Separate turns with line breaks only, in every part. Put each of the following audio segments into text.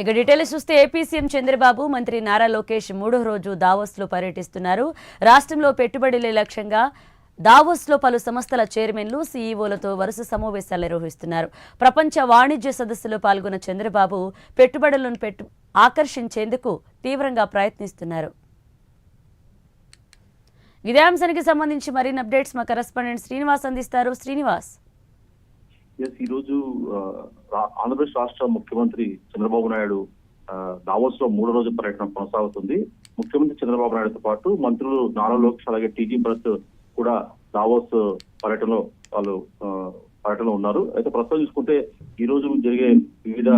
ఇక డీటెయిల్స్ చూస్తే AP CM Chandrababu మంత్రి నారా లోకేష్ మూడో రోజు దావోస్లో పర్యటిస్తున్నారు. రాష్ట్రంలో పెట్టుబడులే లక్ష్యంగా దావోస్లో పలు సంస్థల చైర్మన్లు సీఈఓలతో వరుస సమావేశాలు నిర్వహిస్తున్నారు. ప్రపంచ వాణిజ్య సదస్సులో పాల్గొన్న చంద్రబాబు పెట్టుబడులను పెట్టు ఆకర్షించేందుకు తీవ్రంగా ప్రయత్నిస్తున్నారు. ఇదే అంశానికి సంబంధించి మరిన్ని అప్డేట్స్ మా కరెస్పాండెంట్ శ్రీనివాస్ అందిస్తారు. శ్రీనివాస్.
ఎస్ ఈ రోజు ఆంధ్రప్రదేశ్ రాష్ట్ర ముఖ్యమంత్రి చంద్రబాబు నాయుడు దావోస్లో మూడో రోజు పర్యటన కొనసాగుతుంది. ముఖ్యమంత్రి చంద్రబాబు నాయుడుతో పాటు మంత్రులు నారా లోకేష్ అలాగే టీజీ భరత్ కూడా దావోస్ పర్యటనలో వాళ్ళు పర్యటనలో ఉన్నారు. అయితే ప్రస్తుతం చూసుకుంటే ఈ రోజు జరిగే వివిధ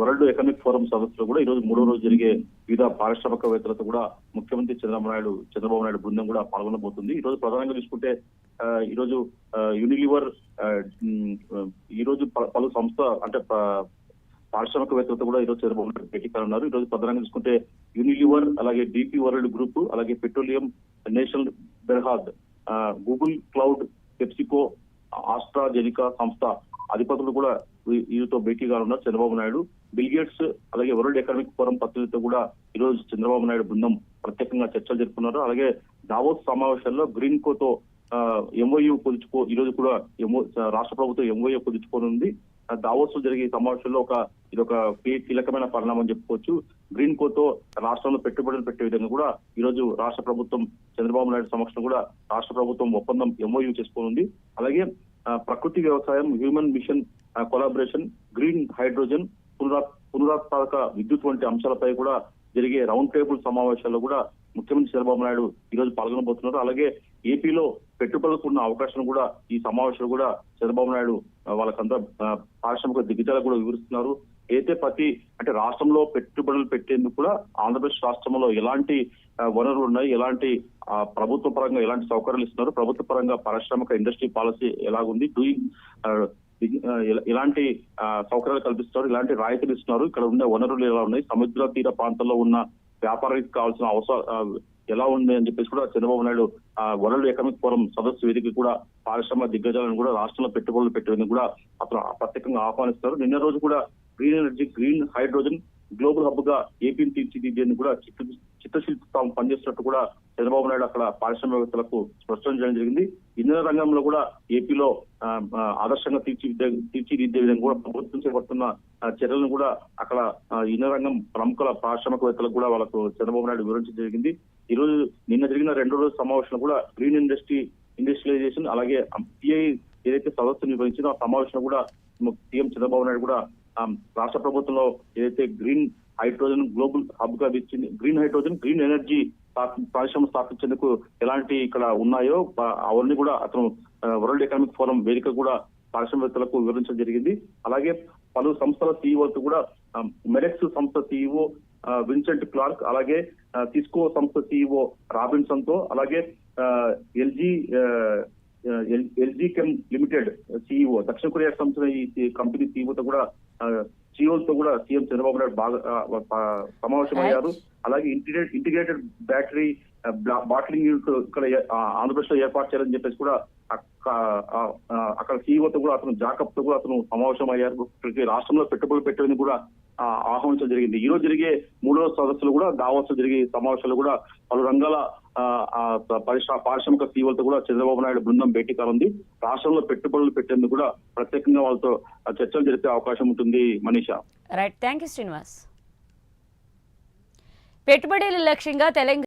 వరల్డ్ ఎకనామిక్ ఫోరం సదస్సులో కూడా ఈ రోజు మూడో రోజు జరిగే వివిధ పారిశ్రామికవేత్తలతో కూడా ముఖ్యమంత్రి చంద్రబాబు నాయుడు చంద్రబాబు నాయుడు బృందం కూడా పాల్గొనబోతుంది. ఈ రోజు ప్రధానంగా చూసుకుంటే ఈరోజు యూనిలివర్ ఈరోజు పలు సంస్థ అంటే పారిశ్రామికవేత్తలతో కూడా ఈ రోజు చంద్రబాబు నాయుడు భేటీ కానున్నారు ఈ రోజు ప్రధానంగా చూసుకుంటే యూనిలివర్ అలాగే డిపి వరల్డ్ గ్రూప్ అలాగే పెట్రోలియం నేషనల్ బెర్హాద్ ఆ, గూగుల్ క్లౌడ్ పెప్సికో ఆస్ట్రాజెనికా సంస్థ అధిపతులు కూడా వీరితో భేటీ కానున్నారు చంద్రబాబు నాయుడు బిల్గేట్స్ అలాగే వరల్డ్ ఎకనామిక్ ఫోరం ప్రతినిధితో కూడా ఈరోజు చంద్రబాబు నాయుడు బృందం ప్రత్యేకంగా చర్చలు జరుపుకున్నారు. అలాగే దావోస్ సమావేశాల్లో గ్రీన్ కోతో ఎంఓయూ కుదుర్చుకో ఈ రోజు కూడా ఎంఓ రాష్ట్ర ప్రభుత్వం ఎంఓయూ కుదుర్చుకోనుంది దావోస్లో జరిగే సమావేశంలో ఒక ఇది ఒక కీలకమైన పరిణామం చెప్పుకోవచ్చు. గ్రీన్ కోతో రాష్ట్రంలో పెట్టుబడులు పెట్టే విధంగా కూడా ఈ రోజు రాష్ట్ర ప్రభుత్వం చంద్రబాబు నాయుడు సమక్షంలో కూడా రాష్ట్ర ప్రభుత్వం ఒప్పందం ఎంఓయూ చేసుకోనుంది. అలాగే ప్రకృతి వ్యవసాయం human mission collaboration green hydrogen పునరా పునరుత్పాదక విద్యుత్ వంటి అంశాలపై కూడా జరిగే రౌండ్ టేబుల్ సమావేశాల్లో కూడా ముఖ్యమంత్రి చంద్రబాబు నాయుడు ఈ రోజు పాల్గొనబోతున్నారు. అలాగే ఏపీలో పెట్టుబడులకు ఉన్న అవకాశం కూడా ఈ సమావేశంలో కూడా చంద్రబాబు నాయుడు వాళ్ళకంతా పారిశ్రామిక దిగ్గజాలు కూడా వివరిస్తున్నారు. అయితే ప్రతి అంటే రాష్ట్రంలో పెట్టుబడులు పెట్టేందుకు కూడా ఆంధ్రప్రదేశ్ రాష్ట్రంలో ఎలాంటి వనరులు ఉన్నాయి? ఎలాంటి ప్రభుత్వ పరంగా ఎలాంటి సౌకర్యాలు ఇస్తున్నారు? ప్రభుత్వ పరంగా పారిశ్రామిక ఇండస్ట్రీ పాలసీ ఎలాగుంది? డూయింగ్ ఇలాంటి సౌకర్యాలు కల్పిస్తున్నారు? ఇలాంటి రాయితీలు ఇస్తున్నారు? ఇక్కడ ఉన్న వనరులు ఎలా ఉన్నాయి? సముద్ర తీర ప్రాంతంలో ఉన్న వ్యాపారానికి కావాల్సిన అవసరం ఎలా ఉంది అని చెప్పేసి కూడా చంద్రబాబు నాయుడు ఆ వరల్డ్ ఎకనామిక్ ఫోరం సదస్సు వేదిక కూడా పారిశ్రామిక దిగ్గజాలను కూడా రాష్ట్రంలో పెట్టుబడులు పెట్టేందుకు కూడా అతను ప్రత్యేకంగా ఆహ్వానిస్తారు. నిన్న రోజు కూడా green energy green hydrogen global హబ్గా ఏపీని తీర్చిదిద్దేందుకు కూడా చిత్త చిత్తశుద్ధితో తాము పనిచేస్తున్నట్టు కూడా చంద్రబాబు నాయుడు అక్కడ పారిశ్రామికవేత్తలకు స్పష్టం చేయడం జరిగింది. ఇంధన రంగంలో కూడా ఏపీలో ఆదర్శంగా తీర్చిదిద్దే తీర్చిదిద్దే విధంగా కూడా ప్రభుత్వం చేపడుతున్న చర్యలను కూడా అక్కడ ఇంధన రంగం ప్రముఖుల పారిశ్రామికవేత్తలకు కూడా వాళ్ళకు చంద్రబాబు నాయుడు వివరించడం జరిగింది. ఈ రోజు నిన్న జరిగిన రెండో రోజు సమావేశంలో కూడా గ్రీన్ ఇండస్ట్రీ ఇండస్ట్రియలైజేషన్ అలాగే పిఐ ఏదైతే సదస్సు నిర్వహించిందో ఆ సమావేశంలో కూడా సీఎం చంద్రబాబు నాయుడు కూడా రాష్ట్ర ప్రభుత్వంలో ఏదైతే గ్రీన్ హైడ్రోజన్ గ్లోబల్ హబ్గా ఇచ్చింది గ్రీన్ హైడ్రోజన్ గ్రీన్ ఎనర్జీ పరిశ్రమ స్థాపించేందుకు ఎలాంటి ఇక్కడ ఉన్నాయో అవన్నీ కూడా అతను వరల్డ్ ఎకనామిక్ ఫోరం వేదిక కూడా పారిశ్రామికవేత్తలకు వివరించడం జరిగింది. అలాగే పలు సంస్థల సీఈఓతో కూడా మెరెక్స్ మెడెక్స్ సంస్థ సీఈఓ విన్సెంట్ క్లార్క్ అలాగే ఆ, సిస్కో సంస్థ సీఈఓ రాబిన్సన్తో అలాగే LG LG chem limited CEO దక్షిణ కొరియా సంస్థ ఈ కంపెనీ సీఈఓతో కూడా సీఈఓతో కూడా సీఎం చంద్రబాబు నాయుడు బాగా సమావేశమయ్యారు. అలాగే integrated integrated battery bottling unit ఇక్కడ ఆంధ్రప్రదేశ్లో ఏర్పాటు చేయాలని చెప్పేసి కూడా అక్కడ సీఈఓతో కూడా అతను జాకబ్తో కూడా అతను సమావేశం అయ్యారు రాష్ట్రంలో పెట్టుబడులు పెట్టేందుకు కూడా ఆహ్వానించడం జరిగింది. ఈ రోజు జరిగే మూడో సదస్సులు కూడా దావోస్ జరిగే సమావేశాలు కూడా పలు రంగాల పరిశ్రమ పారిశ్రామిక సీవులతో కూడా చంద్రబాబు నాయుడు బృందం భేటీ కానుంది రాష్ట్రంలో పెట్టుబడులు పెట్టేందుకు కూడా ప్రత్యేకంగా వాళ్ళతో ఆ, చర్చలు జరిపే అవకాశం ఉంటుంది Manisha.
Right thank you Srinivas పెట్టుబడుల లక్ష్యంగా తెలంగాణ